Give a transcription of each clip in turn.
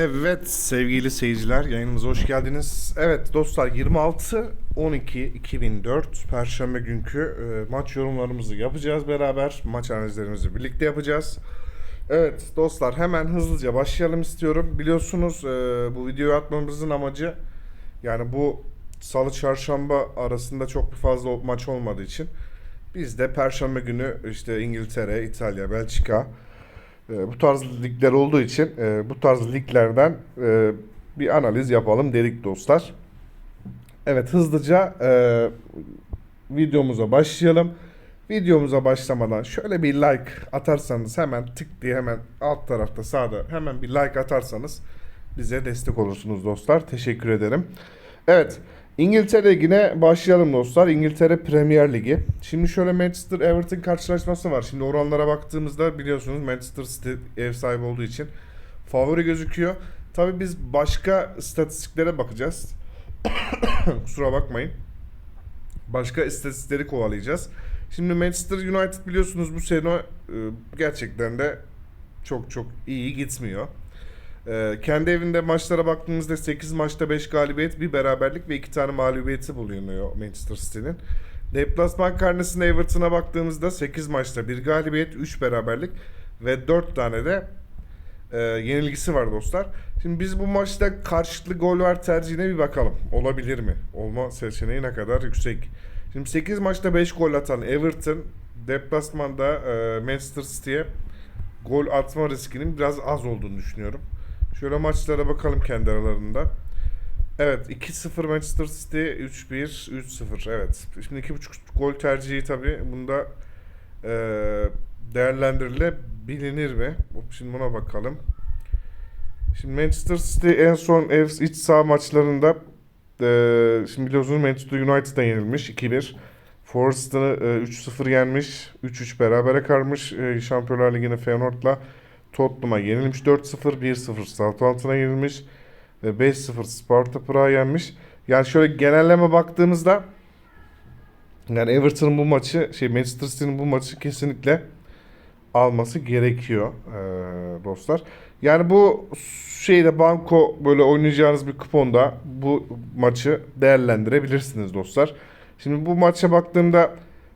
Evet sevgili seyirciler yayınımıza hoş geldiniz. Evet dostlar 26 12 2004 Perşembe günkü e, maç yorumlarımızı yapacağız beraber. Maç analizlerimizi birlikte yapacağız. Evet dostlar hemen hızlıca başlayalım istiyorum. Biliyorsunuz e, bu videoyu atmamızın amacı yani bu salı çarşamba arasında çok bir fazla maç olmadığı için biz de perşembe günü işte İngiltere, İtalya, Belçika bu tarz ligler olduğu için e, bu tarz liglerden e, bir analiz yapalım dedik dostlar. Evet hızlıca e, videomuza başlayalım. Videomuza başlamadan şöyle bir like atarsanız hemen tık diye hemen alt tarafta sağda hemen bir like atarsanız bize destek olursunuz dostlar. Teşekkür ederim. Evet İngiltere Ligi'ne başlayalım dostlar. İngiltere Premier Ligi. Şimdi şöyle Manchester Everton karşılaşması var. Şimdi oranlara baktığımızda biliyorsunuz Manchester City ev sahibi olduğu için favori gözüküyor. Tabii biz başka istatistiklere bakacağız. Kusura bakmayın. Başka istatistikleri kovalayacağız. Şimdi Manchester United biliyorsunuz bu sene gerçekten de çok çok iyi gitmiyor. Ee, kendi evinde maçlara baktığımızda 8 maçta 5 galibiyet, bir beraberlik ve 2 tane mağlubiyeti bulunuyor Manchester City'nin. Deplasman karnesine Everton'a baktığımızda 8 maçta 1 galibiyet, 3 beraberlik ve 4 tane de e, yenilgisi var dostlar. Şimdi biz bu maçta karşılıklı gol var tercihine bir bakalım. Olabilir mi? Olma seçeneği ne kadar yüksek? Şimdi 8 maçta 5 gol atan Everton deplasmanda e, Manchester City'ye gol atma riskinin biraz az olduğunu düşünüyorum. Şöyle maçlara bakalım kendi aralarında. Evet 2-0 Manchester City 3-1 3-0 evet. Şimdi 2.5 gol tercihi tabi bunda e, değerlendirilebilir mi? Şimdi buna bakalım. Şimdi Manchester City en son ev iç saha maçlarında e, şimdi biliyorsunuz Manchester United'a yenilmiş 2-1. Forest'ı e, 3-0 yenmiş. 3-3 berabere kalmış. E, Şampiyonlar Ligi'ne Feyenoord'la Tottenham'a yenilmiş 4-0, 1-0 Southampton'a yenilmiş ve 5-0 Sparta Prag'a yenmiş. Yani şöyle genelleme baktığımızda yani Everton'un bu maçı, şey Manchester City'nin bu maçı kesinlikle alması gerekiyor ee, dostlar. Yani bu şeyde banko böyle oynayacağınız bir kuponda bu maçı değerlendirebilirsiniz dostlar. Şimdi bu maça baktığımda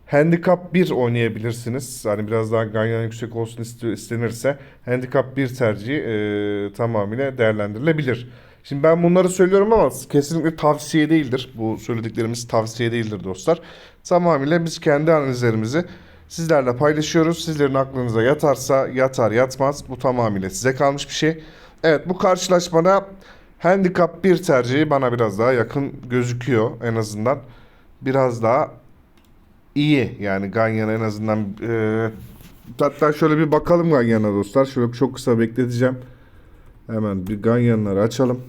Handicap 1 oynayabilirsiniz. Hani biraz daha ganyan yüksek olsun istenirse Handicap 1 tercihi e, tamamıyla değerlendirilebilir. Şimdi ben bunları söylüyorum ama kesinlikle tavsiye değildir. Bu söylediklerimiz tavsiye değildir dostlar. Tamamıyla biz kendi analizlerimizi sizlerle paylaşıyoruz. Sizlerin aklınıza yatarsa yatar yatmaz. Bu tamamıyla size kalmış bir şey. Evet bu karşılaşmada Handicap 1 tercihi bana biraz daha yakın gözüküyor en azından. Biraz daha iyi yani Ganyan'a en azından e, hatta şöyle bir bakalım Ganyan'a dostlar. Şöyle çok kısa bekleteceğim. Hemen bir Ganyan'ları açalım.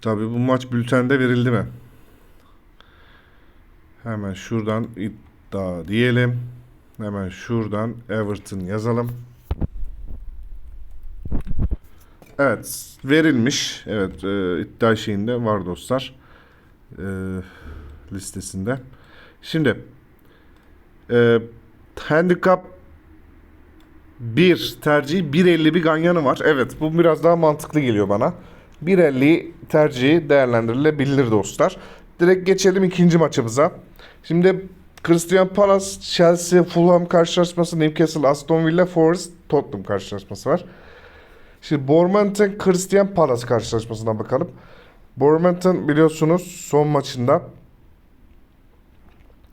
Tabii bu maç bültende verildi mi? Hemen şuradan iddia diyelim. Hemen şuradan Everton yazalım. Evet verilmiş. Evet e, iddia şeyinde var dostlar. E, listesinde. Şimdi e, handicap 1 tercihi 1.50 bir ganyanı var. Evet bu biraz daha mantıklı geliyor bana. 1.50 tercihi değerlendirilebilir dostlar. Direkt geçelim ikinci maçımıza. Şimdi Christian Palace, Chelsea, Fulham karşılaşması, Newcastle, Aston Villa, Forest, Tottenham karşılaşması var. Şimdi Bournemouth'ın Christian Palace karşılaşmasına bakalım. Bournemouth'ın biliyorsunuz son maçında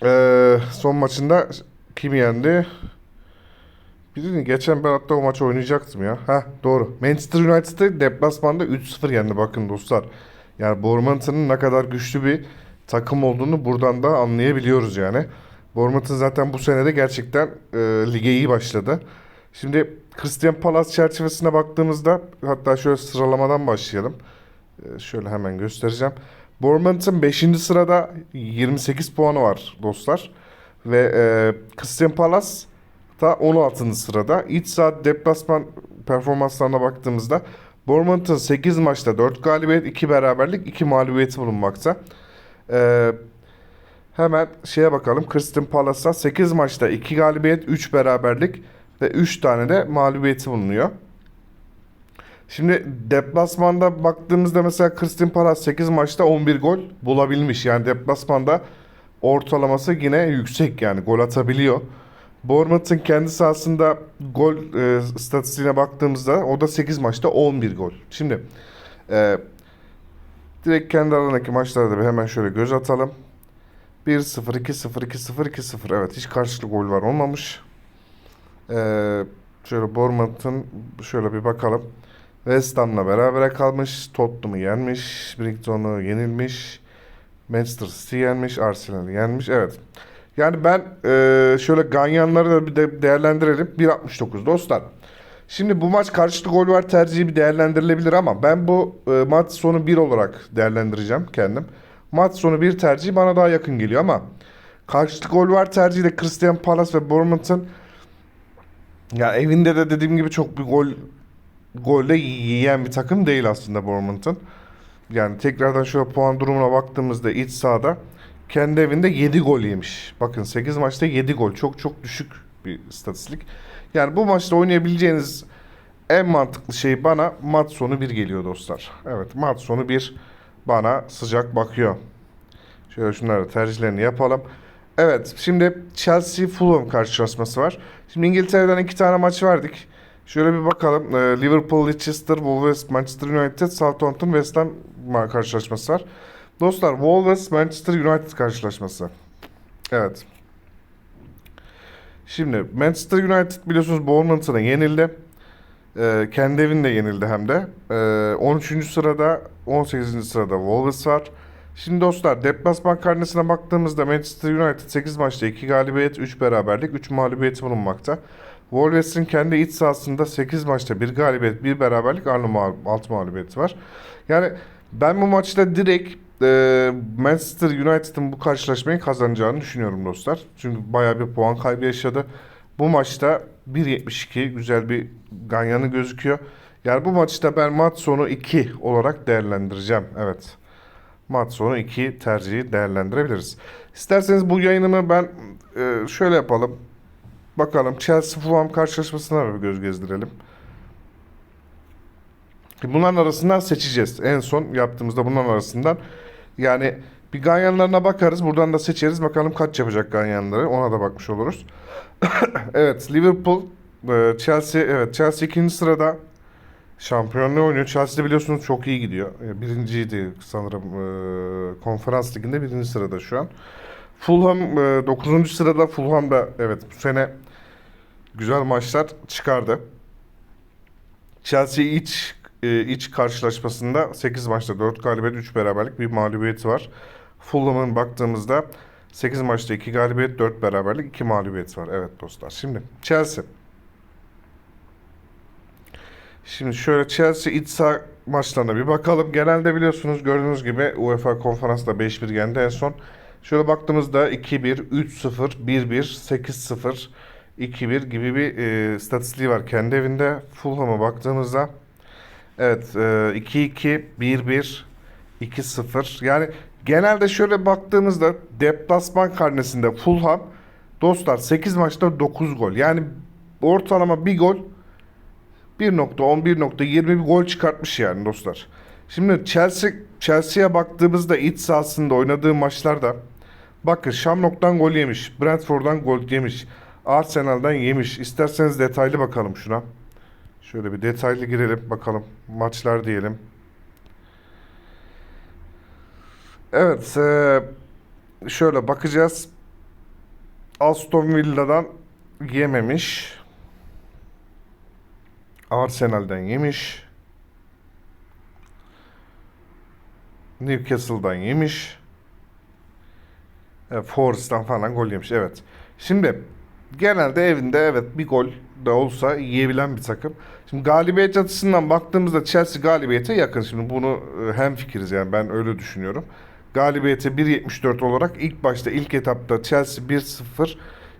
ee, son maçında kim yendi? Bilin geçen ben hatta o maçı oynayacaktım ya. Ha doğru. Manchester United'ı deplasmanda 3-0 yendi bakın dostlar. Yani Bournemouth'ın ne kadar güçlü bir takım olduğunu buradan da anlayabiliyoruz yani. Bournemouth'ın zaten bu senede gerçekten e, lige iyi başladı. Şimdi Christian Palace çerçevesine baktığımızda hatta şöyle sıralamadan başlayalım. E, şöyle hemen göstereceğim. Bournemouth'ın 5. sırada 28 puanı var dostlar. Ve e, Christian Palace da 16. sırada. İç saat deplasman performanslarına baktığımızda Bournemouth'ın 8 maçta 4 galibiyet, 2 beraberlik, 2 mağlubiyeti bulunmakta. E, hemen şeye bakalım. Christian Palace'da 8 maçta 2 galibiyet, 3 beraberlik ve 3 tane de mağlubiyeti bulunuyor. Şimdi deplasmanda baktığımızda mesela Christian Palace 8 maçta 11 gol bulabilmiş. Yani deplasmanda ortalaması yine yüksek yani gol atabiliyor. Bournemouth'ın kendi sahasında gol e, statistiğine baktığımızda o da 8 maçta 11 gol. Şimdi e, direkt kendi aralarındaki maçlarda bir hemen şöyle göz atalım. 1-0, 2-0, 2-0, 2-0. Evet hiç karşılıklı gol var olmamış. E, şöyle Bournemouth'ın şöyle bir bakalım. West Ham'la berabere kalmış. Tottenham'ı yenmiş. Brighton'u yenilmiş. Manchester City yenmiş. Arsenal'ı yenmiş. Evet. Yani ben e, şöyle Ganyanları da bir de değerlendirelim. 1.69 dostlar. Şimdi bu maç karşılıklı gol var tercihi bir değerlendirilebilir ama ben bu e, maç sonu 1 olarak değerlendireceğim kendim. Maç sonu 1 tercihi bana daha yakın geliyor ama karşılıklı gol var tercihi de Christian Palace ve Bournemouth'ın ya evinde de dediğim gibi çok bir gol golde yiyen bir takım değil aslında Bournemouth'ın. Yani tekrardan şöyle puan durumuna baktığımızda iç sahada kendi evinde 7 gol yemiş. Bakın 8 maçta 7 gol. Çok çok düşük bir istatistik. Yani bu maçta oynayabileceğiniz en mantıklı şey bana maç sonu 1 geliyor dostlar. Evet maç sonu 1 bana sıcak bakıyor. Şöyle şunları tercihlerini yapalım. Evet şimdi Chelsea Fulham karşılaşması var. Şimdi İngiltere'den iki tane maç verdik. Şöyle bir bakalım. Ee, Liverpool, Leicester, Wolves, Manchester United, Southampton, West Ham ma- karşılaşması var. Dostlar Wolves, Manchester United karşılaşması. Evet. Şimdi Manchester United biliyorsunuz Bournemouth'a yenildi. Ee, kendi evinde yenildi hem de. Ee, 13. sırada 18. sırada Wolves var. Şimdi dostlar deplasman karnesine baktığımızda Manchester United 8 maçta 2 galibiyet, 3 beraberlik, 3 mağlubiyeti bulunmakta. Wolves'in kendi iç sahasında 8 maçta 1 galibiyet, 1 beraberlik, 6 mağlubiyeti var. Yani ben bu maçta direkt e, Manchester United'ın bu karşılaşmayı kazanacağını düşünüyorum dostlar. Çünkü bayağı bir puan kaybı yaşadı. Bu maçta 1.72 güzel bir ganyanı gözüküyor. Yani bu maçta ben maç sonu 2 olarak değerlendireceğim. Evet. Maç sonu 2 tercihi değerlendirebiliriz. İsterseniz bu yayınımı ben e, şöyle yapalım. Bakalım Chelsea Fulham karşılaşmasına bir göz gezdirelim. Bunların arasından seçeceğiz. En son yaptığımızda bunların arasından yani bir ganyanlarına bakarız. Buradan da seçeriz. Bakalım kaç yapacak ganyanları. Ona da bakmış oluruz. evet Liverpool, e, Chelsea. Evet Chelsea ikinci sırada şampiyonluğu oynuyor. Chelsea biliyorsunuz çok iyi gidiyor. E, Birinciydi sanırım e, konferans liginde birinci sırada şu an. Fulham e, 9. sırada. Fulham da evet bu sene güzel maçlar çıkardı. Chelsea iç e, iç karşılaşmasında 8 maçta 4 galibiyet 3 beraberlik bir mağlubiyeti var. Fulham'ın baktığımızda 8 maçta 2 galibiyet 4 beraberlik 2 mağlubiyet var. Evet dostlar. Şimdi Chelsea. Şimdi şöyle Chelsea iç saha maçlarına bir bakalım. Genelde biliyorsunuz gördüğünüz gibi UEFA konferansda 5-1 yendi en son. Şöyle baktığımızda 2-1, 3-0, 1-1, 8-0, 2-1 gibi bir e, istatistiği var kendi evinde. Fulham'a baktığımızda evet e, 2-2, 1-1, 2-0. Yani genelde şöyle baktığımızda deplasman karnesinde Fulham dostlar 8 maçta 9 gol. Yani ortalama bir gol 1.10 1.20 bir gol çıkartmış yani dostlar. Şimdi Chelsea Chelsea'ye baktığımızda iç sahasında oynadığı maçlarda bakın Shamrock'tan gol yemiş, Brentford'dan gol yemiş, Arsenal'dan yemiş. İsterseniz detaylı bakalım şuna. Şöyle bir detaylı girelim bakalım maçlar diyelim. Evet, eee, şöyle bakacağız. Aston Villa'dan yememiş. Arsenal'den yemiş. Newcastle'dan yemiş. E, Forest'tan falan gol yemiş. Evet. Şimdi genelde evinde evet bir gol da olsa yiyebilen bir takım. Şimdi galibiyet açısından baktığımızda Chelsea galibiyete yakın. Şimdi bunu e, hem fikiriz yani ben öyle düşünüyorum. Galibiyete 1.74 olarak ilk başta ilk etapta Chelsea 1-0,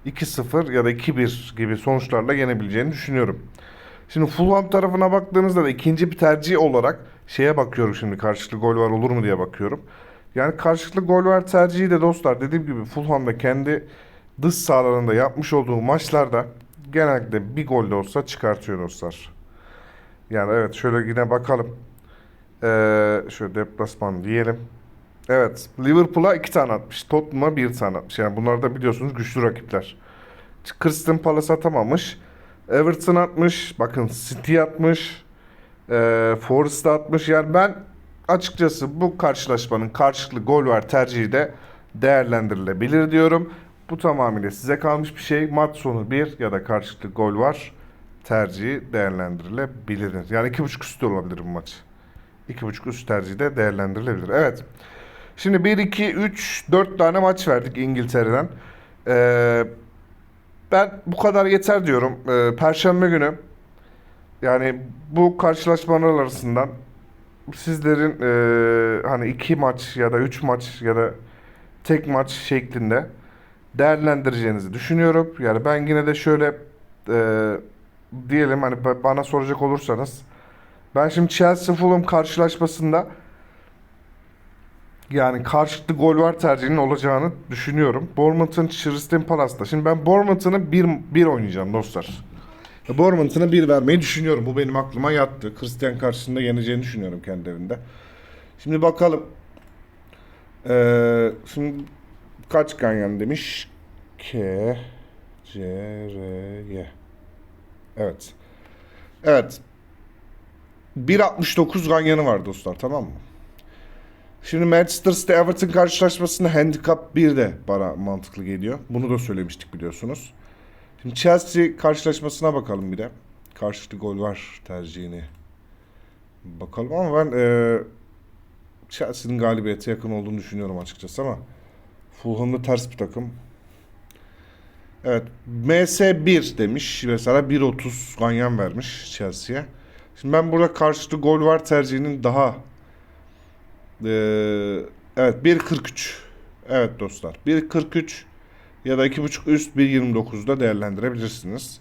2-0 ya da 2-1 gibi sonuçlarla yenebileceğini düşünüyorum. Şimdi Fulham tarafına baktığımızda da ikinci bir tercih olarak şeye bakıyorum şimdi karşılıklı gol var olur mu diye bakıyorum. Yani karşılıklı gol var tercihi de dostlar dediğim gibi Fulham'da kendi dış sahalarında yapmış olduğu maçlarda genellikle bir gol de olsa çıkartıyor dostlar. Yani evet şöyle yine bakalım. Ee, şöyle deplasman diyelim. Evet Liverpool'a iki tane atmış. Tottenham'a bir tane atmış. Yani bunlar da biliyorsunuz güçlü rakipler. Crystal Palace atamamış. Everton atmış. Bakın City atmış. Ee, Forest atmış. Yani ben açıkçası bu karşılaşmanın karşılıklı gol var tercihi de değerlendirilebilir diyorum. Bu tamamıyla size kalmış bir şey. Maç sonu bir ya da karşılıklı gol var tercihi değerlendirilebilir. Yani iki buçuk üstü olabilir bu maç. İki buçuk üst tercihi de değerlendirilebilir. Evet. Şimdi 1, 2, 3, 4 tane maç verdik İngiltere'den. Ee, ben bu kadar yeter diyorum. Ee, Perşembe günü yani bu karşılaşmalar arasından sizlerin e, hani iki maç ya da üç maç ya da tek maç şeklinde değerlendireceğinizi düşünüyorum. Yani ben yine de şöyle e, diyelim hani ba- bana soracak olursanız ben şimdi Chelsea Fulham karşılaşmasında yani karşılıklı gol var tercihinin olacağını düşünüyorum. Bournemouth'un Crystal Palace'da. Şimdi ben Bournemouth'ını 1 1 oynayacağım dostlar. Bournemouth'ına 1 vermeyi düşünüyorum. Bu benim aklıma yattı. Christian karşısında yeneceğini düşünüyorum kendi evinde. Şimdi bakalım. Ee, şimdi kaç ganyan demiş? K C R Y. Evet. Evet. 1.69 ganyanı var dostlar tamam mı? Şimdi Manchester City Everton karşılaşmasında handicap 1 de bana mantıklı geliyor. Bunu da söylemiştik biliyorsunuz. Şimdi Chelsea karşılaşmasına bakalım bir de. Karşılıklı gol var tercihini. Bakalım ama ben e, Chelsea'nin galibiyete yakın olduğunu düşünüyorum açıkçası ama Fulham'da ters bir takım. Evet. MS1 demiş. Mesela 1.30 ganyan vermiş Chelsea'ye. Şimdi ben burada karşılıklı gol var tercihinin daha e, evet 1.43 evet dostlar 1.43 ya da 2.5 üst 1.29'da değerlendirebilirsiniz.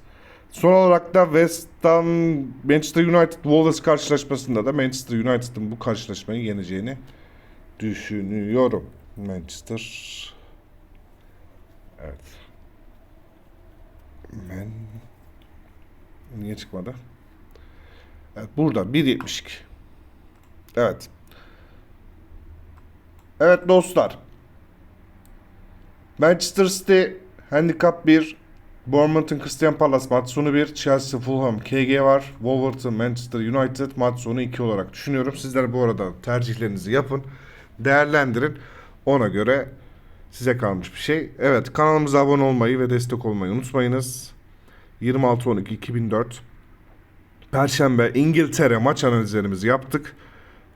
Son olarak da West Ham Manchester United Wolves karşılaşmasında da Manchester United'ın bu karşılaşmayı yeneceğini düşünüyorum. Manchester Evet. Men Niye çıkmadı? Evet burada 1.72. Evet. Evet dostlar. Manchester City Handicap 1, Bournemouth'un Christian Palace maç sonu 1, Chelsea Fulham KG var, Wolverhampton Manchester United maç sonu 2 olarak düşünüyorum. Sizler bu arada tercihlerinizi yapın, değerlendirin. Ona göre size kalmış bir şey. Evet kanalımıza abone olmayı ve destek olmayı unutmayınız. 26-12-2004 Perşembe İngiltere maç analizlerimizi yaptık.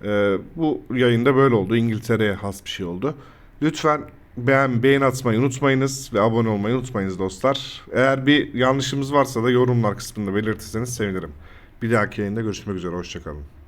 Ee, bu yayında böyle oldu. İngiltere'ye has bir şey oldu. Lütfen beğen, beğen atmayı unutmayınız ve abone olmayı unutmayınız dostlar. Eğer bir yanlışımız varsa da yorumlar kısmında belirtirseniz sevinirim. Bir dahaki yayında görüşmek üzere. Hoşçakalın.